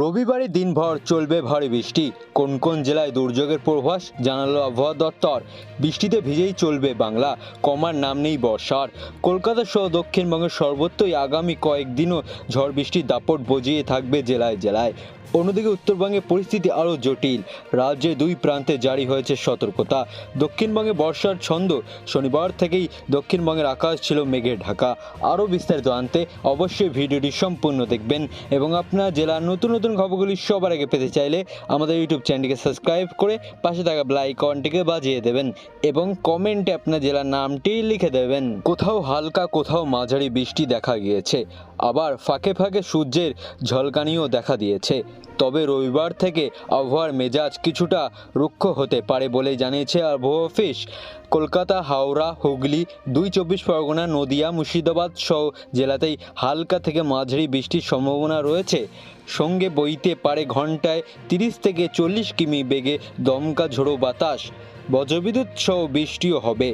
রবিবারে দিনভর চলবে ভারী বৃষ্টি। কোন কোন জেলায় দুর্যোগের পূর্বাভাস জানালো আবহাওয়া দপ্তর। বৃষ্টিতে ভিজেই চলবে বাংলা। কমার নাম নেই বর্ষার। কলকাতা সহ দক্ষিণবঙ্গের সর্বত্রই আগামী কয়েকদিনও ঝড় বৃষ্টির দাপট বজিয়ে থাকবে জেলায় জেলায়। অন্যদিকে উত্তরবঙ্গে পরিস্থিতি আরও জটিল। রাজ্যে দুই প্রান্তে জারি হয়েছে সতর্কতা। দক্ষিণবঙ্গে বর্ষার ছন্দ। শনিবার থেকেই দক্ষিণবঙ্গের আকাশ ছিল মেঘে ঢাকা। আরও বিস্তারিত আনতে অবশ্যই ভিডিওটি সম্পূর্ণ দেখবেন এবং আপনার জেলার নতুন নতুন খবরগুলি সবার আগে পেতে চাইলে আমাদের ইউটিউব চ্যানেলটিকে সাবস্ক্রাইব করে পাশে থাকা ব্লাইকনটিকে বাজিয়ে দেবেন এবং কমেন্টে আপনার জেলার নামটি লিখে দেবেন। কোথাও হালকা, কোথাও মাঝারি বৃষ্টি দেখা গিয়েছে। আবার ফাঁকে ফাঁকে সূর্যের ঝলকানিও দেখা দিয়েছে। তবে রবিবার থেকে আবহাওয়ার মেজাজ কিছুটা রুক্ষ হতে পারে বলে জানিয়েছে আবহাওয়া অফিস। কলকাতা, হাওড়া, হুগলি, দুই চব্বিশ পরগনা, নদিয়া, মুর্শিদাবাদ সহ জেলাতেই হালকা থেকে মাঝারি বৃষ্টির সম্ভাবনা রয়েছে। সঙ্গে বইতে পারে ঘন্টায় তিরিশ থেকে চল্লিশ কিমি বেগে দমকা ঝোড়ো বাতাস। বজ্রবিদ্যুৎ সহ বৃষ্টিও হবে।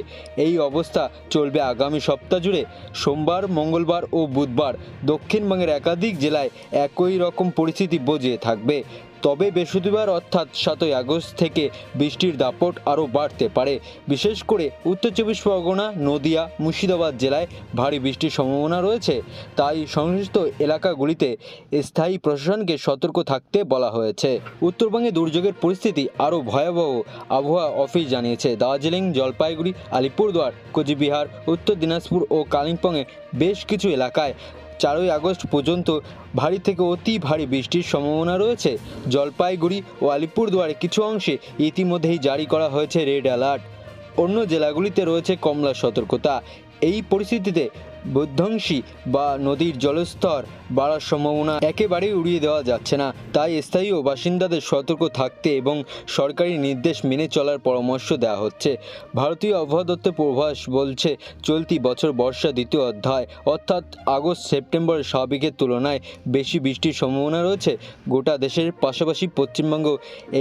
এই অবস্থা চলবে আগামী সপ্তাহ জুড়ে। সোমবার, মঙ্গলবার ও বুধবার দক্ষিণবঙ্গের একাধিক জেলায় একই রকম পরিস্থিতি বজিয়ে থাকবে। তবে বৃহস্পতিবার অর্থাৎ সাতই আগস্ট থেকে বৃষ্টির দাপট আরও বাড়তে পারে। বিশেষ করে উত্তর চব্বিশ পরগনা, নদিয়া, মুর্শিদাবাদ জেলায় ভারী বৃষ্টির সম্ভাবনা রয়েছে। তাই সংশ্লিষ্ট এলাকাগুলিতে স্থায়ী প্রশাসনকে সতর্ক থাকতে বলা হয়েছে। উত্তরবঙ্গে দুর্যোগের পরিস্থিতি আরও ভয়াবহ আবহাওয়া অফিস জানিয়েছে। দার্জিলিং, জলপাইগুড়ি, আলিপুরদুয়ার, কোচবিহার, উত্তর দিনাজপুর ও কালিম্পংয়ে বেশ কিছু এলাকায় চারই আগস্ট পর্যন্ত ভারী থেকে অতি ভারী বৃষ্টির সম্ভাবনা রয়েছে। জলপাইগুড়ি ও আলিপুরদুয়ারে কিছু অংশে ইতিমধ্যেই জারি করা হয়েছে রেড অ্যালার্ট। অন্য জেলাগুলিতে রয়েছে কমলা সতর্কতা। এই পরিস্থিতিতে বিধ্বংসী বা নদীর জলস্তর বাড়ার সম্ভাবনা একেবারেই উড়িয়ে দেওয়া যাচ্ছে না। তাই স্থায়ী ও বাসিন্দাদের সতর্ক থাকতে এবং সরকারি নির্দেশ মেনে চলার পরামর্শ দেওয়া হচ্ছে। ভারতীয় আবহাওয়া দপ্তর পূর্বাভাস বলছে, চলতি বছর বর্ষা দ্বিতীয় অধ্যায় অর্থাৎ আগস্ট সেপ্টেম্বরের স্বাভাবিকের তুলনায় বেশি বৃষ্টির সম্ভাবনা রয়েছে। গোটা দেশের পাশাপাশি পশ্চিমবঙ্গ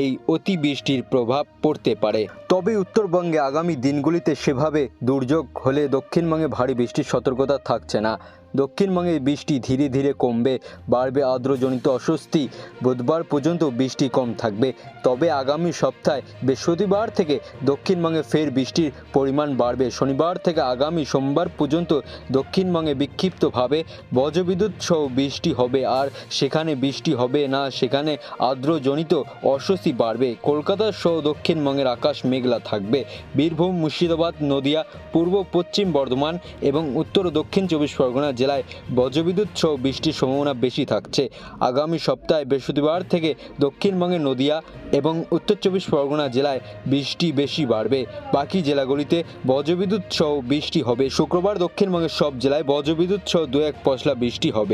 এই অতি বৃষ্টির প্রভাব পড়তে পারে। তবে উত্তরবঙ্গে আগামী দিনগুলিতে সেভাবে দুর্যোগ হলে দক্ষিণবঙ্গে ভারী বৃষ্টির সতর্কতা থাকছে না। দক্ষিণবঙ্গে বৃষ্টি ধীরে ধীরে কমবে, বাড়বে আর্দ্রজনিত অস্বস্তি। বুধবার পর্যন্ত বৃষ্টি কম থাকবে। তবে আগামী সপ্তাহে বৃহস্পতিবার থেকে দক্ষিণবঙ্গে ফের বৃষ্টির পরিমাণ বাড়বে। শনিবার থেকে আগামী সোমবার পর্যন্ত দক্ষিণবঙ্গে বিক্ষিপ্তভাবে বজ্রবিদ্যুৎ সহ বৃষ্টি হবে, আর সেখানে বৃষ্টি হবে না, সেখানে আর্দ্রজনিত অস্বস্তি বাড়বে। কলকাতা সহ দক্ষিণবঙ্গের আকাশ মেঘলা থাকবে। বীরভূম, মুর্শিদাবাদ, নদিয়া, পূর্ব, পশ্চিম বর্ধমান এবং উত্তর দক্ষিণ চব্বিশ পরগনা জেলায় বজ্রবিদ্যুৎ সহ বৃষ্টির সম্ভাবনা বেশি থাকছে। আগামী সপ্তাহে বৃহস্পতিবার থেকে দক্ষিণবঙ্গের নদিয়া এবং উত্তর চব্বিশ পরগনা জেলায় বৃষ্টি বেশি বাড়বে। বাকি জেলাগুলিতে বজ্রবিদ্যুৎ সহ বৃষ্টি হবে। শুক্রবার দক্ষিণবঙ্গের সব জেলায় বজ্রবিদ্যুৎ সহ দু এক পশলা বৃষ্টি হবে।